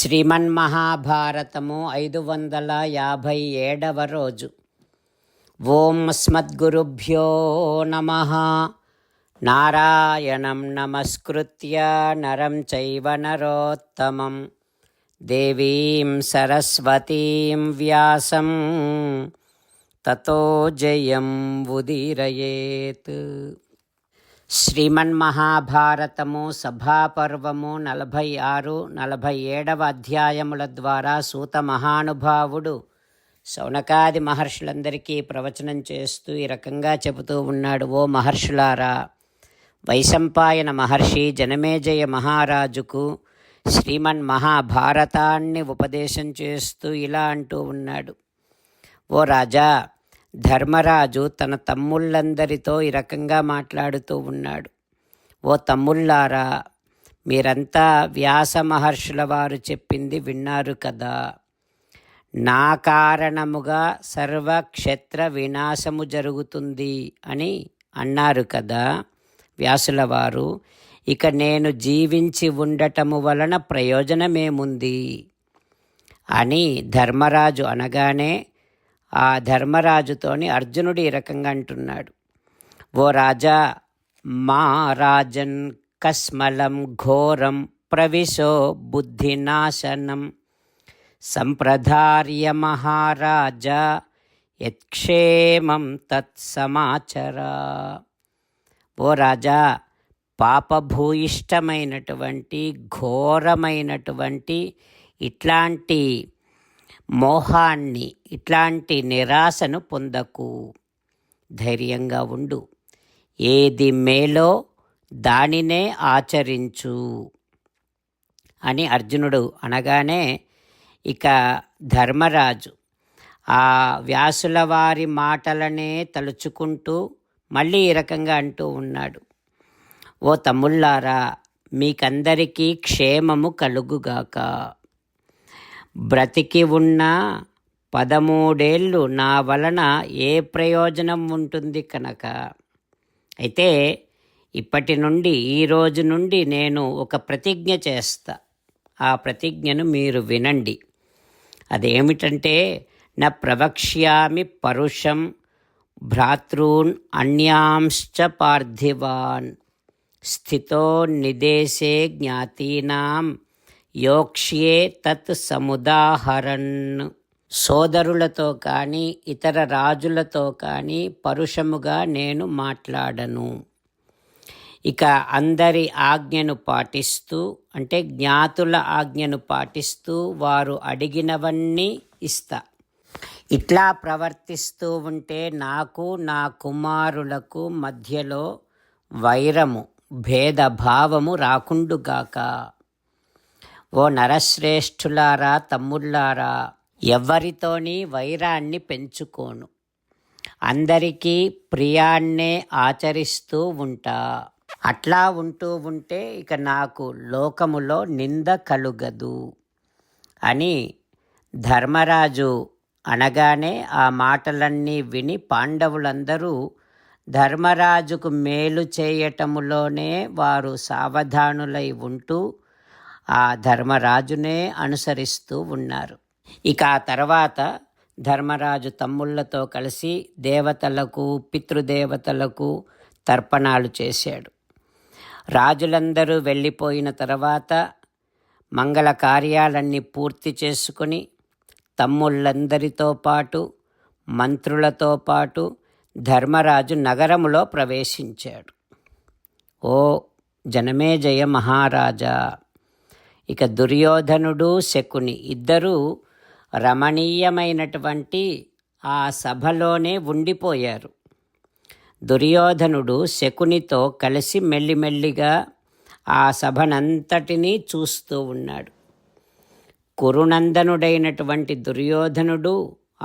శ్రీమన్మహాభారతము ఐదు వందల యాభై ఏడవ రోజు. ఓం అస్మద్గురుభ్యో నమ. నారాయణం నమస్కృత్య నరం చైవ నరోత్తమం. దేవీం సరస్వతీం వ్యాసం. తతో జయం ఉదీరయేత్. శ్రీమన్మహాభారతము సభాపర్వము నలభై ఆరు నలభై ఏడవ అధ్యాయముల ద్వారా సూత మహానుభావుడు శౌనకాది మహర్షులందరికీ ప్రవచనం చేస్తూ ఈ రకంగా చెబుతూ ఉన్నాడు ఓ మహర్షులారా వైశంపాయన మహర్షి జనమేజయ మహారాజుకు శ్రీమన్ మహాభారతాన్ని ఉపదేశం చేస్తూ ఇలా అంటూ ఉన్నాడు ఓ రాజా ధర్మరాజు తన తమ్ముళ్ళందరితో ఈ రకంగా మాట్లాడుతూ ఉన్నాడు. ఓ తమ్ముళ్ళారా మీరంతా వ్యాస మహర్షుల వారు చెప్పింది విన్నారు కదా. నా కారణముగా సర్వక్షేత్ర వినాశము జరుగుతుంది అని అన్నారు కదా వ్యాసుల వారు. ఇక నేను జీవించి ఉండటము వలన ప్రయోజనమేముంది? అని ధర్మరాజు అనగానే ఆ ధర్మరాజుతోని అర్జునుడు ఈ రకంగా అంటున్నాడు. ఓ రాజా మా రాజన్ కస్మలం ఘోరం ప్రవిశో బుద్ధినాశనం. సంప్రదార్య మహారాజా యత్క్షేమం తత్సమాచరా. ఓ రాజా పాపభూయిష్టమైనటువంటి ఘోరమైనటువంటి ఇట్లాంటి మోహాన్ని ఇట్లాంటి నిరాశను పొందకు. ధైర్యంగా ఉండు. ఏది మేలో దానినే ఆచరించు అని అర్జునుడు అనగానే ఇక ధర్మరాజు ఆ వ్యాసుల వారి మాటలనే తలుచుకుంటూ మళ్ళీ ఈ రకంగా అంటూ ఉన్నాడు. ఓ తమ్ముళ్ళారా మీకందరికీ క్షేమము కలుగుగాక. బ్రతికి ఉన్న పదమూడేళ్ళు నా వలన ఏ ప్రయోజనం ఉంటుంది కనుక? అయితే ఇప్పటి నుండి ఈ రోజు నుండి నేను ఒక ప్రతిజ్ఞ చేస్తా. ఆ ప్రతిజ్ఞను మీరు వినండి. అదేమిటంటే నా ప్రవక్ష్యామి పరుషం భ్రాతృన్ అన్యాంశ్చ పార్థివాన్. స్థితో నిదేశే జ్ఞాతీనాం యోక్ష్యే తత్ సముదాహరన్. సోదరులతో కానీ ఇతర రాజులతో కానీ పరుషముగా నేను మాట్లాడను. ఇక అందరి ఆజ్ఞను పాటిస్తూ అంటే జ్ఞాతుల ఆజ్ఞను పాటిస్తూ వారు అడిగినవన్నీ ఇస్తా. ఇట్లా ప్రవర్తిస్తూ ఉంటే నాకు నా కుమారులకు మధ్యలో వైరము భేదభావము రాకుండుగాక. ఓ నరశ్రేష్ఠులారా తమ్ముళ్ళారా ఎవరితోని వైరాన్ని పెంచుకోను. అందరికీ ప్రియాన్నే ఆచరిస్తూ ఉంటా. అట్లా ఉంటూ ఉంటే ఇక నాకు లోకములో నింద కలుగదు అని ధర్మరాజు అనగానే ఆ మాటలన్నీ విని పాండవులందరూ ధర్మరాజుకు మేలు చేయటములోనే వారు సావధానులై ఉంటూ ఆ ధర్మరాజునే అనుసరిస్తూ ఉన్నారు. ఇక ఆ తర్వాత ధర్మరాజు తమ్ముళ్ళతో కలిసి దేవతలకు పితృదేవతలకు తర్పణాలు చేశాడు. రాజులందరూ వెళ్ళిపోయిన తర్వాత మంగళ కార్యాలన్నీ పూర్తి చేసుకుని తమ్ముళ్ళందరితో పాటు మంత్రులతో పాటు ధర్మరాజు నగరములో ప్రవేశించాడు. ఓ జనమేజయ మహారాజా! ఇక దుర్యోధనుడు శకుని ఇద్దరూ రమణీయమైనటువంటి ఆ సభలోనే ఉండిపోయారు. దుర్యోధనుడు శకునితో కలిసి మెల్లిమెల్లిగా ఆ సభనంతటినీ చూస్తూ ఉన్నాడు. కురునందనుడైనటువంటి దుర్యోధనుడు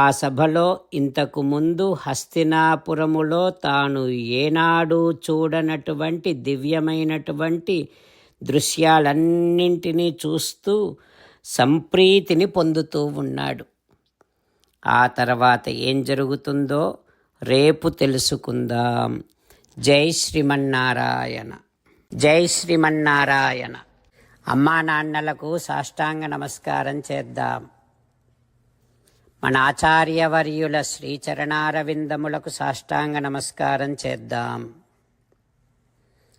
ఆ సభలో ఇంతకు ముందు హస్తినాపురములో తాను ఏనాడు చూడనటువంటి దివ్యమైనటువంటి దృశ్యాలన్నింటినీ చూస్తూ సంప్రీతిని పొందుతూ ఉన్నాడు. ఆ తర్వాత ఏం జరుగుతుందో రేపు తెలుసుకుందాం. జై శ్రీమన్నారాయణ. జై శ్రీమన్నారాయణ. అమ్మా నాన్నలకు సాష్టాంగ నమస్కారం చేద్దాం. మన ఆచార్యవర్యుల శ్రీచరణారవిందములకు సాష్టాంగ నమస్కారం చేద్దాం.